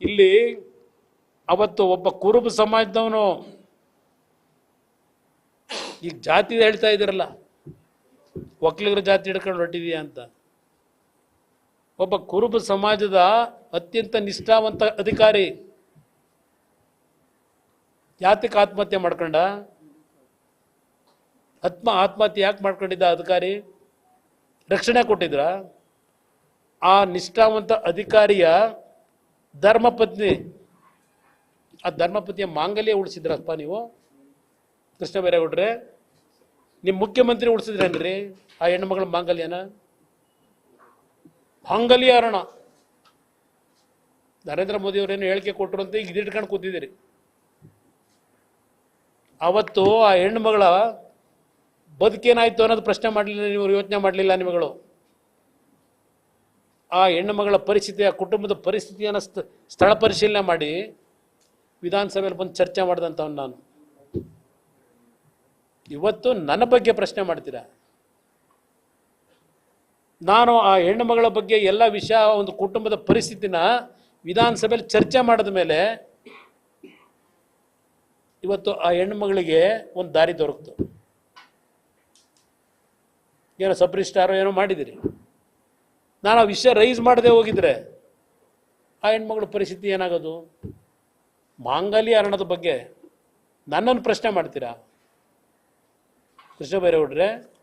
ಇಲ್ಲಿ ಅವತ್ತು ಒಬ್ಬ ಕುರುಬ ಸಮಾಜದವನು ಈಗ ಜಾತಿ ಹೇಳ್ತಾ ಇದ್ದೀರಲ್ಲ ಒಕ್ಕಲಿಗರ ಜಾತಿ ಹಿಡ್ಕೊಂಡು ಹೊಟ್ಟಿದೀಯಾ ಅಂತ. ಒಬ್ಬ ಕುರುಬ ಸಮಾಜದ ಅತ್ಯಂತ ನಿಷ್ಠಾವಂತ ಅಧಿಕಾರಿ ಜಾತಿಗೆ ಆತ್ಮಹತ್ಯೆ ಮಾಡ್ಕೊಂಡ? ಆತ್ಮ ಆತ್ಮಹತ್ಯೆ ಯಾಕೆ ಮಾಡ್ಕೊಂಡಿದ್ದ ಅಧಿಕಾರಿ? ರಕ್ಷಣೆ ಕೊಟ್ಟಿದ್ರ? ಆ ನಿಷ್ಠಾವಂತ ಅಧಿಕಾರಿಯ ಧರ್ಮಪತ್ನಿ, ಆ ಧರ್ಮಪತ್ನಿಯ ಮಾಂಗಲ್ಯ ಉಳಿಸಿದ್ರಪ್ಪ ನೀವು? ಕೃಷ್ಣ ಬೈರೇಗೌಡ್ರೆ ನಿಮ್ಮ ಮುಖ್ಯಮಂತ್ರಿ ಉಳಿಸಿದ್ರೇನ್ರಿ ಆ ಹೆಣ್ಮಗಳ ಮಾಂಗಲ್ಯನ? ಮಾಂಗಲ್ಯ ಅರಣ ನರೇಂದ್ರ ಮೋದಿ ಅವರೇನು ಹೇಳಿಕೆ ಕೊಟ್ಟರು ಅಂತ ಈಗ ಇದಿಟ್ಕೊಂಡು ಕೂತಿದ್ದೀರಿ. ಅವತ್ತು ಆ ಹೆಣ್ಮಗಳ ಬದುಕೇನಾಯ್ತು ಅನ್ನೋದು ಪ್ರಶ್ನೆ ಮಾಡಲಿಲ್ಲ, ನೀವು ಯೋಚನೆ ಮಾಡಲಿಲ್ಲ ನಿಮಗಳು. ಆ ಹೆಣ್ಣು ಮಗಳ ಪರಿಸ್ಥಿತಿ, ಆ ಕುಟುಂಬದ ಪರಿಸ್ಥಿತಿಯನ್ನು ಸ್ಥ- ಸ್ಥಳ ಪರಿಶೀಲನೆ ಮಾಡಿ ವಿಧಾನಸಭೆಯಲ್ಲಿ ಬಂದು ಚರ್ಚೆ ಮಾಡಿದಂಥವ್ನು ನಾನು. ಇವತ್ತು ನನ್ನ ಬಗ್ಗೆ ಪ್ರಶ್ನೆ ಮಾಡ್ತೀರಾ? ನಾನು ಆ ಹೆಣ್ಣು ಮಗಳ ಬಗ್ಗೆ ಎಲ್ಲ ವಿಷಯ ಒಂದು ಕುಟುಂಬದ ಪರಿಸ್ಥಿತಿನ ವಿಧಾನಸಭೆಯಲ್ಲಿ ಚರ್ಚೆ ಮಾಡಿದ ಮೇಲೆ ಇವತ್ತು ಆ ಹೆಣ್ಣು ಮಗಳಿಗೆ ಒಂದು ದಾರಿ ದೊರಕ್ತು. ಏನೋ ಸಬ್ರಿಸ್ಟಾರೋ ಏನೋ ಮಾಡಿದಿರಿ. ನಾನು ಆ ವಿಷಯ ರೈಸ್ ಮಾಡದೆ ಹೋಗಿದ್ರೆ ಆ ಹೆಣ್ಮಗಳ ಪರಿಸ್ಥಿತಿ ಏನಾಗೋದು? ಮಾಂಗಲ್ಯ ಅರಣದ ಬಗ್ಗೆ ನನ್ನನ್ನು ಪ್ರಶ್ನೆ ಮಾಡ್ತೀರಾ? ಕೃಷ್ಣ ಬೈರೇಗೌಡ್ರೆ